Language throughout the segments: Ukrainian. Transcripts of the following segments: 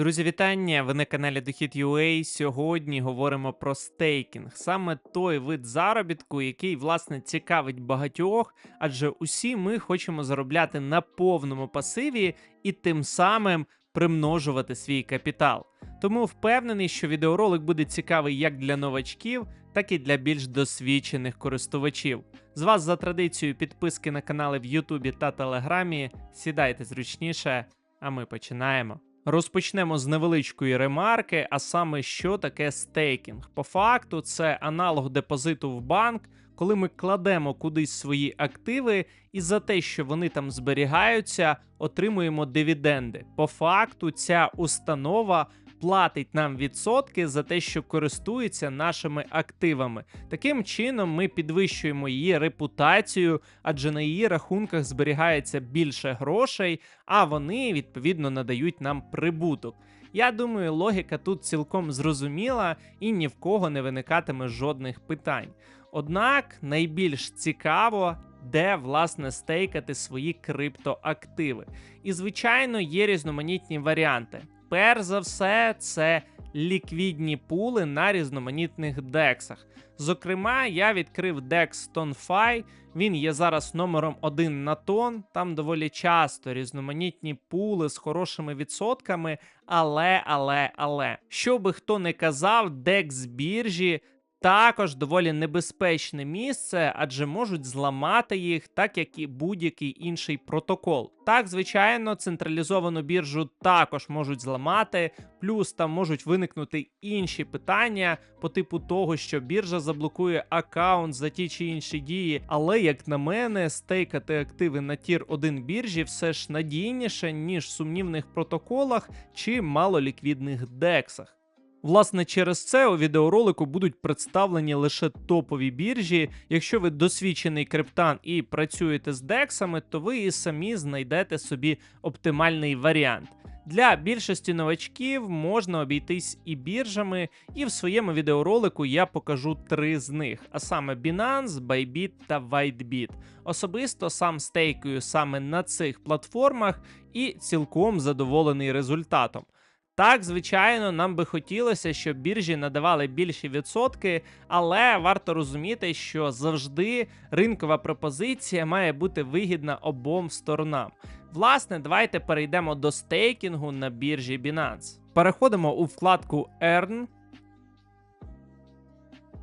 Друзі, вітання! Ви на каналі Дохід.ua. Сьогодні говоримо про стейкінг. Саме той вид заробітку, який власне цікавить багатьох, адже усі ми хочемо заробляти на повному пасиві і тим самим примножувати свій капітал. Тому впевнений, що відеоролик буде цікавий як для новачків, так і для більш досвідчених користувачів. З вас за традицією підписки на канали в Ютубі та Телеграмі. Сідайте зручніше, а ми починаємо. Розпочнемо з невеличкої ремарки, а саме що таке стейкінг. По факту, це аналог депозиту в банк, коли ми кладемо кудись свої активи, і за те, що вони там зберігаються, отримуємо дивіденди. По факту, ця установа платить нам відсотки за те, що користується нашими активами. Таким чином, ми підвищуємо її репутацію, адже на її рахунках зберігається більше грошей, а вони відповідно надають нам прибуток. Я думаю, логіка тут цілком зрозуміла і ні в кого не виникатиме жодних питань. Однак найбільш цікаво, де власне стейкати свої криптоактиви. І, звичайно, є різноманітні варіанти. Перш за все, це ліквідні пули на різноманітних дексах. Зокрема, я відкрив DEX TonFi, він є зараз номером один на тон. Там доволі часто різноманітні пули з хорошими відсотками. Але, але, але, що би хто не казав, DEX біржі також доволі небезпечне місце, адже можуть зламати їх, так як і будь-який інший протокол. Так, звичайно, централізовану біржу також можуть зламати, плюс там можуть виникнути інші питання по типу того, що біржа заблокує аккаунт за ті чи інші дії. Але, як на мене, стейкати активи на тір 1 біржі все ж надійніше, ніж в сумнівних протоколах чи малоліквідних дексах. Власне, через це у відеоролику будуть представлені лише топові біржі. Якщо ви досвідчений криптан і працюєте з дексами, то ви і самі знайдете собі оптимальний варіант. Для більшості новачків можна обійтись і біржами, і в своєму відеоролику я покажу три з них: а саме Binance, Bybit та WhiteBit. Особисто сам стейкую саме на цих платформах і цілком задоволений результатом. Так, звичайно, нам би хотілося, щоб біржі надавали більші відсотки, але варто розуміти, що завжди ринкова пропозиція має бути вигідна обом сторонам. Власне, давайте перейдемо до стейкінгу на біржі Binance. Переходимо у вкладку Earn.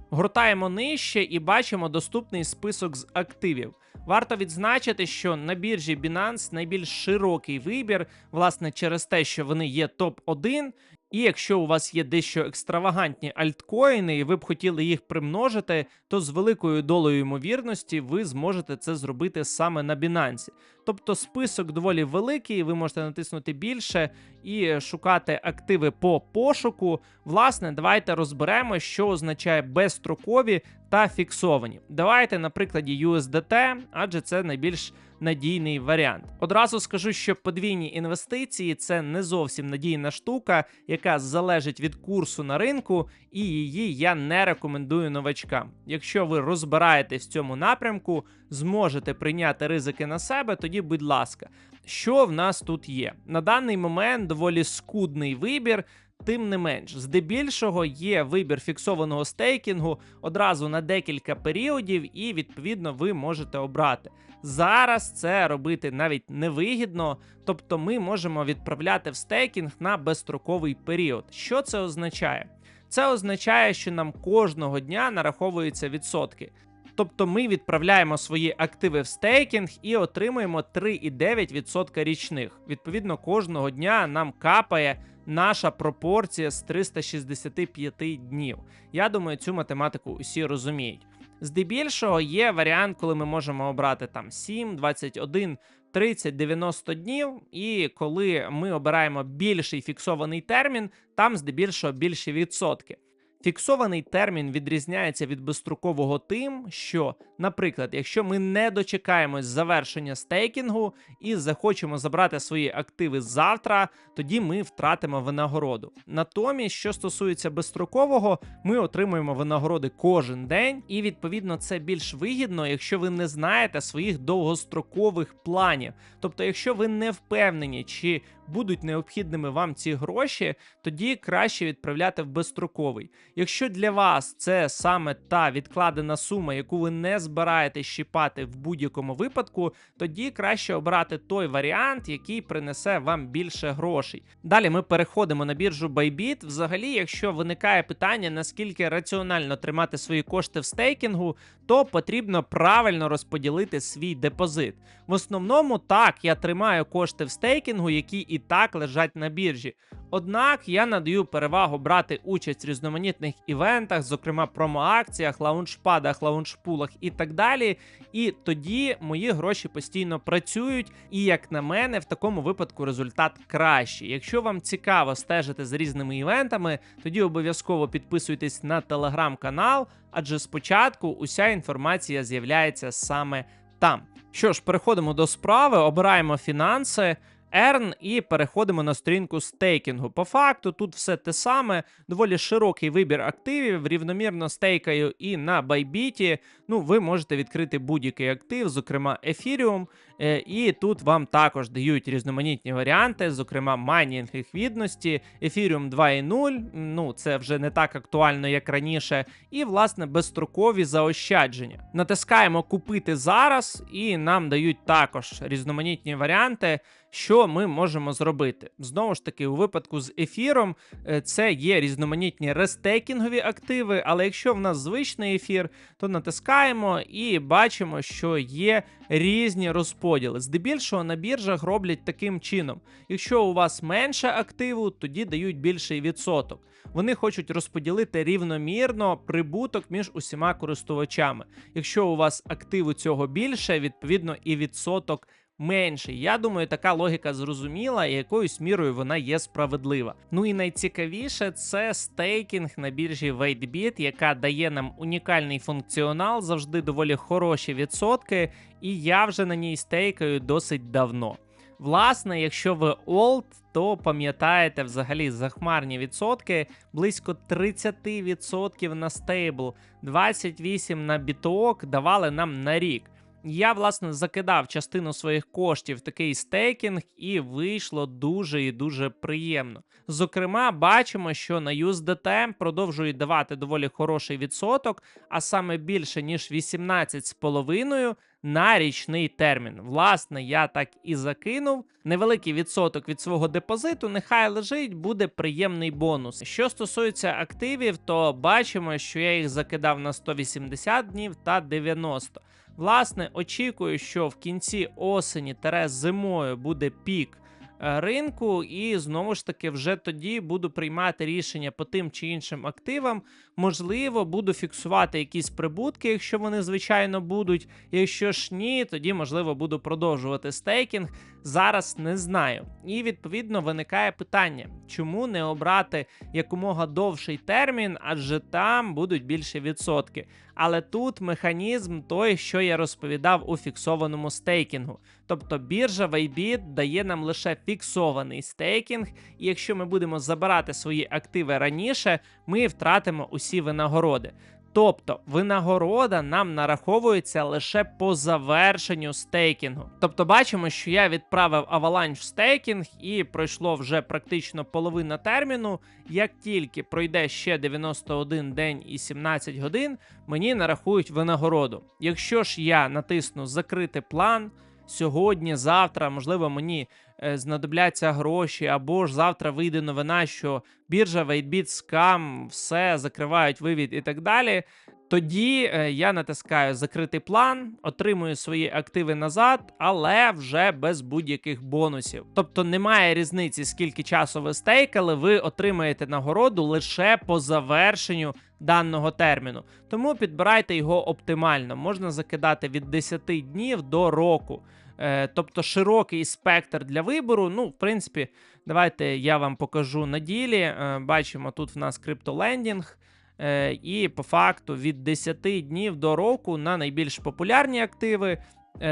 Гортаємо нижче і бачимо доступний список з активів. Варто відзначити, що на біржі Binance найбільш широкий вибір, власне, через те, що вони є топ-1. І якщо у вас є дещо екстравагантні альткоїни, і ви б хотіли їх примножити, то з великою долею ймовірності ви зможете це зробити саме на Binance. Тобто список доволі великий, ви можете натиснути більше і шукати активи по пошуку. Власне, давайте розберемо, що означає безстрокові та фіксовані. Давайте на прикладі USDT, адже це найбільш надійний варіант. Одразу скажу, що подвійні інвестиції це не зовсім надійна штука, яка залежить від курсу на ринку, і її я не рекомендую новачкам. Якщо ви розбираєтесь в цьому напрямку, зможете прийняти ризики на себе, тоді, будь ласка, що в нас тут є? На даний момент доволі скудний вибір. Тим не менш, здебільшого є вибір фіксованого стейкінгу одразу на декілька періодів, і відповідно ви можете обрати. Зараз це робити навіть невигідно, тобто ми можемо відправляти в стейкінг на безстроковий період. Що це означає? Це означає, що нам кожного дня нараховуються відсотки. Тобто ми відправляємо свої активи в стейкінг і отримуємо 3,9% річних. Відповідно, кожного дня нам капає наша пропорція з 365 днів. Я думаю, цю математику усі розуміють. Здебільшого є варіант, коли ми можемо обрати там 7, 21, 30, 90 днів. І коли ми обираємо більший фіксований термін, там здебільшого більші відсотки. Фіксований термін відрізняється від безстрокового тим, що, наприклад, якщо ми не дочекаємось завершення стейкінгу і захочемо забрати свої активи завтра, тоді ми втратимо винагороду. Натомість, що стосується безстрокового, ми отримуємо винагороди кожен день, і відповідно це більш вигідно, якщо ви не знаєте своїх довгострокових планів. Тобто, якщо ви не впевнені, чи будуть необхідними вам ці гроші, тоді краще відправляти в безстроковий. Якщо для вас це саме та відкладена сума, яку ви не збираєтесь щіпати в будь-якому випадку, тоді краще обрати той варіант, який принесе вам більше грошей. Далі ми переходимо на біржу Bybit. Взагалі, якщо виникає питання, наскільки раціонально тримати свої кошти в стейкінгу, то потрібно правильно розподілити свій депозит. В основному так я тримаю кошти в стейкінгу, які і так лежать на біржі. Однак я надаю перевагу брати участь в різноманітних івентах, зокрема промоакціях, лаунчпадах, лаунчпулах і так далі. І тоді мої гроші постійно працюють. І як на мене, в такому випадку результат кращий. Якщо вам цікаво стежити за різними івентами, тоді обов'язково підписуйтесь на телеграм-канал, адже спочатку уся інформація з'являється саме там. Що ж, переходимо до справи, обираємо фінанси. Earn і переходимо на сторінку стейкінгу. По факту тут все те саме, доволі широкий вибір активів, рівномірно стейкаю і на Bybit. Ну, ви можете відкрити будь-який актив, зокрема Ethereum. Е, І тут вам також дають різноманітні варіанти, зокрема майнінг ліквідності, Ethereum 2.0. Ну, це вже не так актуально, як раніше. І, власне, безстрокові заощадження. Натискаємо купити зараз, і нам дають також різноманітні варіанти. Що ми можемо зробити? Знову ж таки, у випадку з ефіром е, це є різноманітні рестейкінгові активи, але якщо в нас звичний ефір, то натискаємо і бачимо, що є різні розподіли. Здебільшого на біржах роблять таким чином: якщо у вас менше активу, тоді дають більший відсоток. Вони хочуть розподілити рівномірно прибуток між усіма користувачами. Якщо у вас активу цього більше, відповідно і відсоток менший. Я думаю, така логіка зрозуміла, і якоюсь мірою вона є справедлива. Ну і найцікавіше це стейкінг на біржі WaitBit, яка дає нам унікальний функціонал, завжди доволі хороші відсотки, і я вже на ній стейкаю досить давно. Власне, якщо ви олд, то пам'ятаєте взагалі захмарні відсотки близько 30% на стейбл, 28% на біток давали нам на рік. Я, власне, закидав частину своїх коштів в такий стейкінг, і вийшло дуже і дуже приємно. Зокрема, бачимо, що на USDT продовжують давати доволі хороший відсоток, а саме більше ніж 18,5 на річний термін. Власне, я так і закинув. Невеликий відсоток від свого депозиту, нехай лежить, буде приємний бонус. Що стосується активів, то бачимо, що я їх закидав на 180 днів та 90. Власне, очікую, що в кінці осені зимою буде пік ринку, і знову ж таки, вже тоді буду приймати рішення по тим чи іншим активам. Можливо, буду фіксувати якісь прибутки, якщо вони, звичайно, будуть. Якщо ж ні, тоді, можливо, буду продовжувати стейкінг. Зараз не знаю. І відповідно виникає питання, чому не обрати якомога довший термін, адже там будуть більше відсотки. Але тут механізм той, що я розповідав у фіксованому стейкінгу. Тобто біржа Bybit дає нам лише фіксований стейкінг, і якщо ми будемо забирати свої активи раніше, ми втратимо усі винагороди. Тобто винагорода нам нараховується лише по завершенню стейкінгу. Тобто, бачимо, що я відправив Avalanche в стейкінг і пройшло вже практично половина терміну. Як тільки пройде ще 91 день і 17 годин, мені нарахують винагороду. Якщо ж я натисну закрити план сьогодні, завтра, можливо, мені знадобляться гроші, або ж завтра вийде новина, що біржа, WaitBit, скам, все закривають вивід і так далі. Тоді е, я натискаю закритий план, отримую свої активи назад, але вже без будь-яких бонусів. Тобто немає різниці, скільки часу ви стейкали, ви отримаєте нагороду лише по завершенню даного терміну. Тому підбирайте його оптимально. Можна закидати від 10 днів до року. Е, тобто широкий спектр для вибору. Ну, в принципі, давайте я вам покажу на ділі. Е, бачимо, тут в нас криптолендінг. Е, і по факту від 10 днів до року на найбільш популярні активи.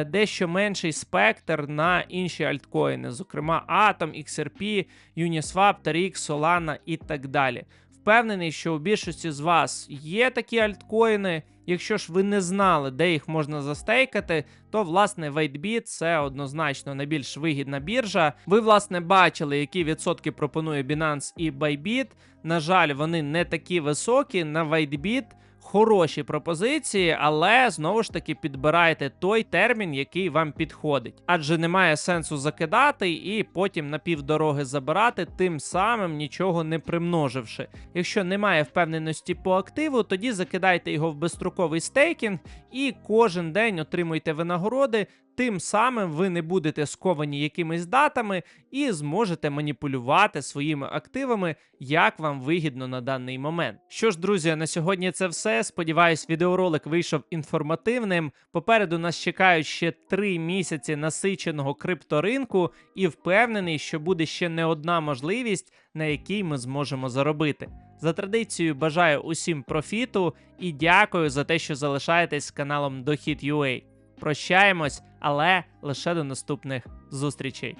Дещо менший спектр на інші альткоїни, зокрема Atom, XRP, Uniswap, TRX, Solana і так далі. Впевнений, що у більшості з вас є такі альткоїни, Якщо ж ви не знали, де їх можна застейкати, то власне WaitBit це однозначно найбільш вигідна біржа. Ви, власне, бачили, які відсотки пропонує Binance і Bybit. На жаль, вони не такі високі. На WaitBit хороші пропозиції, але знову ж таки підбирайте той термін, який вам підходить. Адже немає сенсу закидати і потім на півдороги забирати, тим самим нічого не примноживши. Якщо немає впевненості по активу, тоді закидайте його в безстроковий стейкінг і кожен день отримуйте винагороди. Тим самим ви не будете сковані якимись датами і зможете маніпулювати своїми активами, як вам вигідно на даний момент. Що ж, друзі, на сьогодні це все. Сподіваюсь, відеоролик вийшов інформативним. Попереду нас чекають ще три місяці насиченого крипторинку, і впевнений, що буде ще не одна можливість, на якій ми зможемо заробити. За традицією бажаю усім профіту і дякую за те, що залишаєтесь з каналом Дохід.ua. Прощаємось, але лише до наступних зустрічей.